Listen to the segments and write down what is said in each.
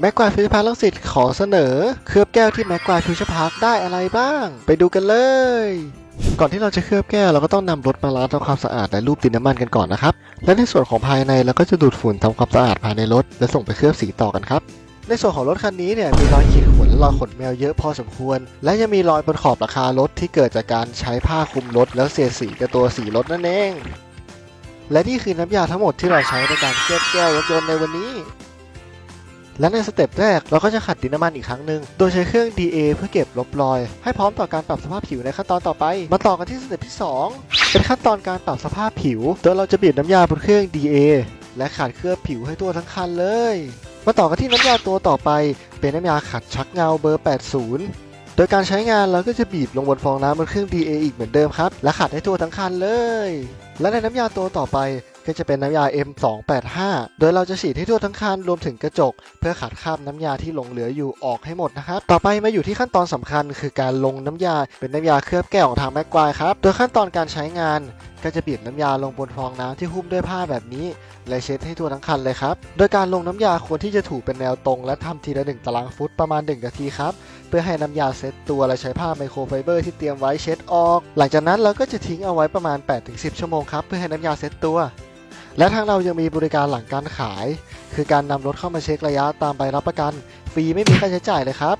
แม็กควายฟิวเจอร์พาร์คลังสิตขอเสนอ เคลือบแก้วที่แม็กควายฟิวเจอร์พาร์คได้อะไรบ้าง ไปดูกันเลย ก่อนที่เราจะเคลือบแก้วเราก็ต้องนำรถมาล้างทำความสะอาดและรูปดินน้ำมันกันก่อนนะครับ และในส่วนของภายในเราก็จะดูดฝุ่นทำความสะอาดภายในรถ และส่งไปเคลือบสีต่อกันครับ ในส่วนของรถคันนี้เนี่ยมีรอยขีดข่วนและรอยขนแมวเยอะพอสมควร และยังมีรอยบนขอบหลังคารถที่เกิดจากการใช้ผ้าคลุมรถแล้วเสียสีกับตัวสีรถนั่นเอง และนี่คือน้ำยาทั้งหมดที่เราใช้ในการเคลือบแก้วรถยนต์ในวันนี้ และในสเต็ปแรกเราก็จะขัดดินน้ำมันอีกครั้งหนึ่งโดยใช้เครื่อง DA เพื่อเก็บลบรอย ให้พร้อมต่อการปรับสภาพผิวในขั้นตอนต่อไป มาต่อกันที่สเต็ปที่ 2 เป็นขั้นตอนการปรับสภาพผิว โดยเราจะบีบน้ำยาบนเครื่อง DA และขัดเคลือบผิวให้ทั่วทั้งคันเลย มาต่อกันที่น้ำยาตัวต่อไป เป็นน้ำยาขัดชักเงาเบอร์ 80 โดยการใช้งานเราก็จะบีบลงบนฟองน้ำบนเครื่อง DA อีกเหมือนเดิมครับ และขัดให้ทั่วทั้งคันเลย และในน้ำยาตัวต่อไปก็จะเป็นน้ำยา M285 โดยเราจะฉีดให้ทั่วทั้งคันรวมถึงกระจก เพื่อขัดคราบน้ำยาที่หลงเหลืออยู่ออกให้หมดนะครับ ต่อไปมาอยู่ที่ขั้นตอนสำคัญ คือการลงน้ำยาเป็นน้ำยาเคลือบแก้วของทางแม็กควายครับ โดยขั้นตอนการใช้งาน ก็จะบีบน้ำยาลงบนฟองน้ำที่หุ้มด้วยผ้าแบบนี้ และเช็ดให้ทั่วทั้งคันเลยครับ โดยการลงน้ำยาควรที่จะถูเป็นแนวตรง และทำทีละหนึ่งตารางฟุตประมาณ1นาทีครับ เพื่อให้น้ำยาเซ็ตตัวและใช้ผ้าไมโครไฟเบอร์ที่เตรียมไว้เช็ดออก หลังจากนั้นเราก็จะทิ้งเอาไว้ประมาณ 8-10 ชั่วโมงครับเพื่อให้น้ำยาเซ็ตตัว และทางเรายังมีบริการหลังการขาย คือการนำรถเข้ามาเช็คระยะตามใบรับประกัน ฟรีไม่มีค่าใช้จ่ายเลยครับ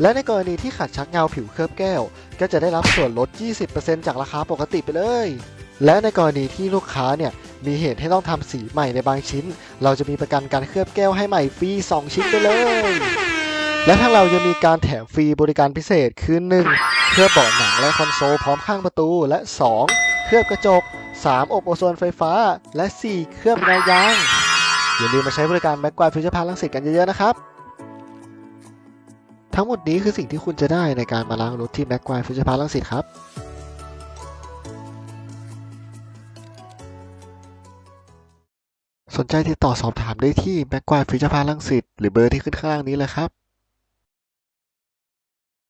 และในกรณีที่ขัดชักเงาผิวเคลือบแก้ว ก็จะได้รับส่วนลด 20%จากราคาปกติไปเลย และในกรณีที่ลูกค้าเนี่ยมีเหตุให้ต้องทำสีใหม่ในบางชิ้น เราจะมีประกันการเคลือบแก้วให้ใหม่ฟรี 2 ชิ้นไปเลย และทางเรายังมีการแถมฟรีบริการพิเศษคือ 1. เคลือบเบาะหนังและคอนโซลพร้อมข้างประตู และ 2. เคลือบกระจก 3. อบโอโซนไฟฟ้า และ 4. เคลือบเงายาง อย่าลืมมาใช้บริการแม็กควายฟิวเจอร์พาร์ลังสิตกันเยอะๆนะครับทั้งหมดนี้คือสิ่งที่คุณจะได้ในการมาล้างรถที่แม็กควายฟิวเจอร์พาร์ลังสิตครับ สนใจติดต่อสอบถามได้ที่แม็กควายฟิชพาร์คลังสิตหรือเบอร์ที่ขึ้นข้างล่างนี้เลยครับ